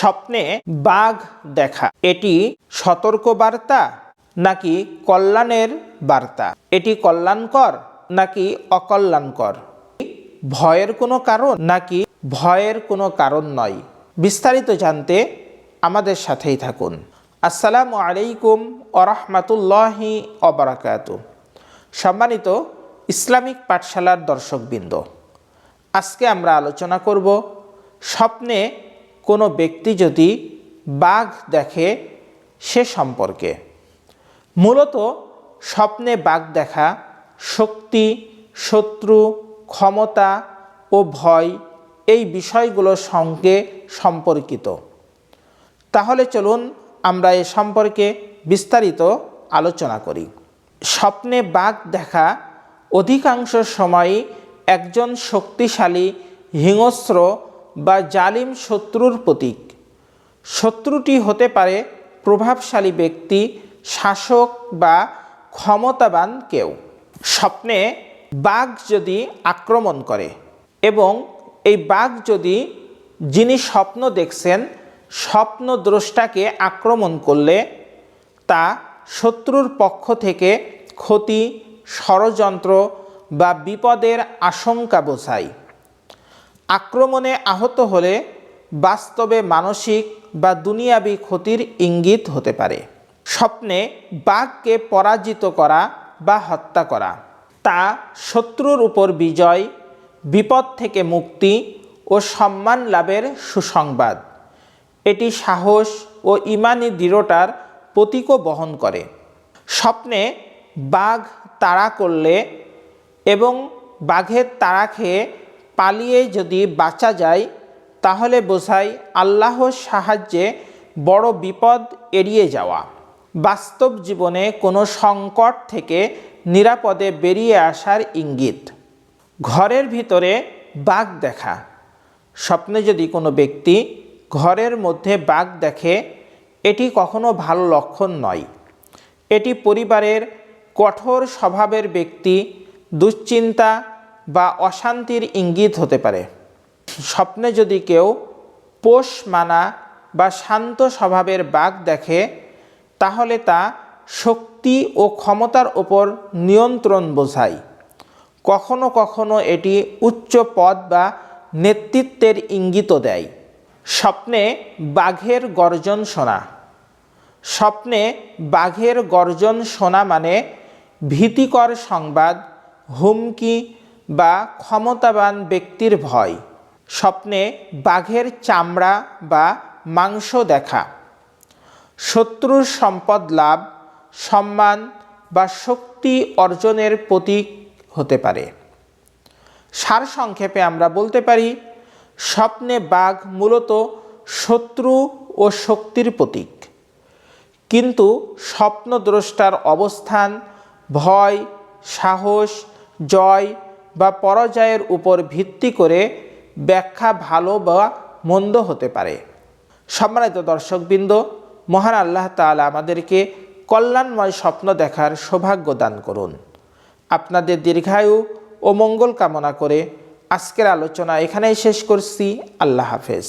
স্বপ্নে বাঘ দেখা। এটি সতর্ক বার্তা নাকি কল্যাণের বার্তা? এটি কল্যাণকর নাকি অকল্যাণকর? ভয়ের কোনো কারণ নাকি ভয়ের কোনো কারণ নয়? বিস্তারিত জানতে আমাদের সাথেই থাকুন। আসসালামু আলাইকুম আরহামাতুল্লাহি অবরাকাত সম্মানিত ইসলামিক পাঠশালার দর্শকবৃন্দ, আজকে আমরা আলোচনা করব স্বপ্নে কোনো ব্যক্তি যদি বাঘ দেখে সে সম্পর্কে। মূলত স্বপ্নে বাঘ দেখা শক্তি, শত্রু, ক্ষমতা ও ভয় এই বিষয়গুলোর সঙ্গে সম্পর্কিত। তাহলে চলুন আমরা এ সম্পর্কে বিস্তারিত আলোচনা করি। স্বপ্নে বাঘ দেখা অধিকাংশ সময়ই একজন শক্তিশালী হিংস্র বা জালিম শত্রুর প্রতীক। শত্রুটি হতে পারে প্রভাবশালী ব্যক্তি, শাসক বা ক্ষমতাবান কেউ। স্বপ্নে বাঘ যদি আক্রমণ করে এবং এই বাঘ যদি যিনি স্বপ্ন দেখছেন স্বপ্নদ্রষ্টাকে আক্রমণ করলে তা শত্রুর পক্ষ থেকে ক্ষতি, ষড়যন্ত্র বা বিপদের আশঙ্কা বোঝায়। আক্রমণে আহত হলে বাস্তবে মানসিক বা দুনিয়াবি ক্ষতির ইঙ্গিত হতে পারে। স্বপ্নে বাঘকে পরাজিত করা বা হত্যা করা। তা শত্রুর উপর বিজয়, বিপদ থেকে মুক্তি ও সম্মান লাভের সুসংবাদ। এটি সাহস ও ইমানি দৃঢ়তার প্রতীকও বহন করে। স্বপ্নে বাঘ তাড়া করলে এবং বাঘের তাড়া খেয়ে পালিয়ে যদি বাঁচা যায়, তাহলে বোঝায় আল্লাহর সাহায্যে বড় বিপদ এড়িয়ে যাওয়া। বাস্তব জীবনে কোনো সংকট থেকে নিরাপদে বেরিয়ে আসার ইঙ্গিত। ঘরের ভিতরে বাঘ দেখা। স্বপ্নে যদি কোনো ব্যক্তি ঘরের মধ্যে বাঘ দেখে, এটি কখনো ভালো লক্ষণ নয়। এটি পরিবারের কঠোর স্বভাবের ব্যক্তি, দুশ্চিন্তা বা অশান্তির ইঙ্গিত হতে পারে। স্বপ্নে যদি কেউ পোষ মানা বা শান্ত স্বভাবের বাঘ দেখে, তাহলে তা শক্তি ও ক্ষমতার ওপর নিয়ন্ত্রণ বোঝায়। কখনো কখনো এটি উচ্চ পদ বা নেতৃত্বের ইঙ্গিতও দেয়। স্বপ্নে বাঘের গর্জন শোনা। স্বপ্নে বাঘের গর্জন শোনা মানে ভীতিকর সংবাদ, হুমকি বা ক্ষমতাবান ব্যক্তির ভয়, স্বপ্নে বাঘের চামড়া বা মাংস দেখা। শত্রুর সম্পদ লাভ, সম্মান বা শক্তি অর্জনের প্রতীক হতে পারে। সারসংক্ষেপে আমরা বলতে পারি, স্বপ্নে বাঘ মূলত শত্রু ও শক্তির প্রতীক। কিন্তু স্বপ্নদ্রষ্টার অবস্থান ভয়, সাহস, জয় বা পরাজয়ের উপর ভিত্তি করে ব্যাখ্যা ভালো বা মন্দ হতে পারে। সম্মানিত দর্শকবৃন্দ, মহান আল্লাহ তাআলা আমাদেরকে কল্যাণময় স্বপ্ন দেখার সৌভাগ্য দান করুন। আপনাদের দীর্ঘায়ু ও মঙ্গল কামনা করে আজকের আলোচনা এখানেই শেষ করছি। আল্লাহ হাফেজ।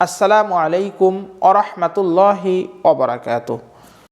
আসসালামু আলাইকুম আরহামতুল্লাহি অবরাকাতুহ